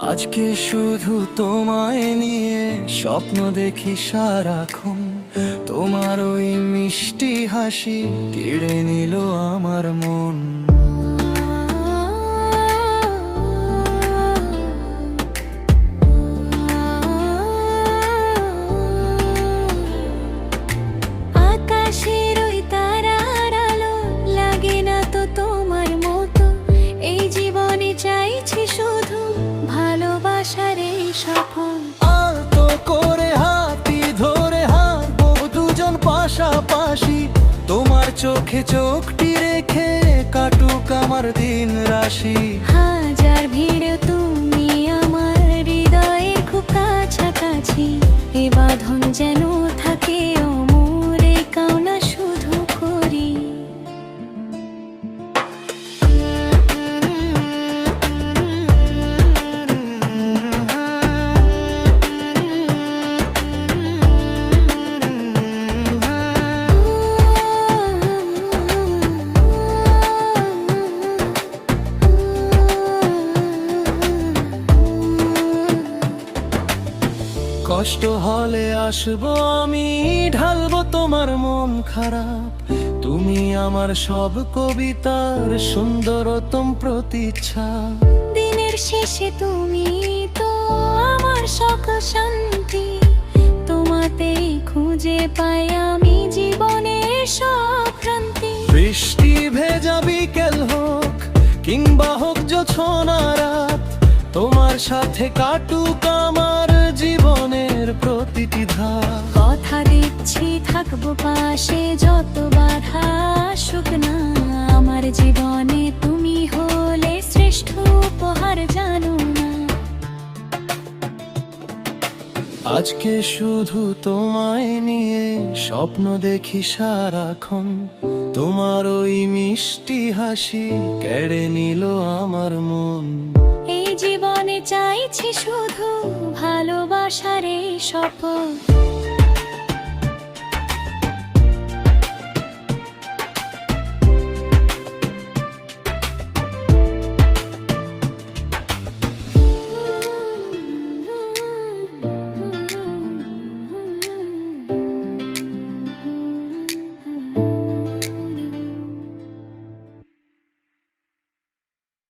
আজকে শুধু তোমায় নিয়ে স্বপ্ন দেখি সারাক্ষণ। তোমার ওই মিষ্টি হাসি কেড়ে নিল আমার মন। পাশাপাশি। তোমার চোখে চোখটি রেখে কাটুক আমার দিন রাশি। হাজার ভিড় তুমি আমার হৃদয়ের খুব কাছাকাছি। এ বাঁধন যেন থাকে অমরে কাউনা কষ্ট হলে আসব আমি ঢালবো তোমার মন খারাপ। তুমি আমার সব কবিতার সুন্দরতম প্রতিচ্ছা। দিনের শেষে তুমি তো আমার সকল শান্তি। তোমাতেই খুঁজে পাই আমি জীবনের সব ক্রান্তি বৃষ্টি ভেজা বিকেল হোক কিংবা হোক জোছনা রাত তোমার সাথে কাটুক আমার জীবনের প্রতিটি ধাপ। কথা দিচ্ছি থাকব পাশে যত বাধা আসুক না আমার জীবনে তুমি হলে শ্রেষ্ঠ উপহার জানো না। আজকে শুধু তোমায় নিয়ে স্বপ্ন দেখি সারাক্ষণ। তোমার ওই মিষ্টি হাসি কেড়ে নিল আমার মন। এই জীবনে চাইছি শুধু ভালোবাসার এই শপথ।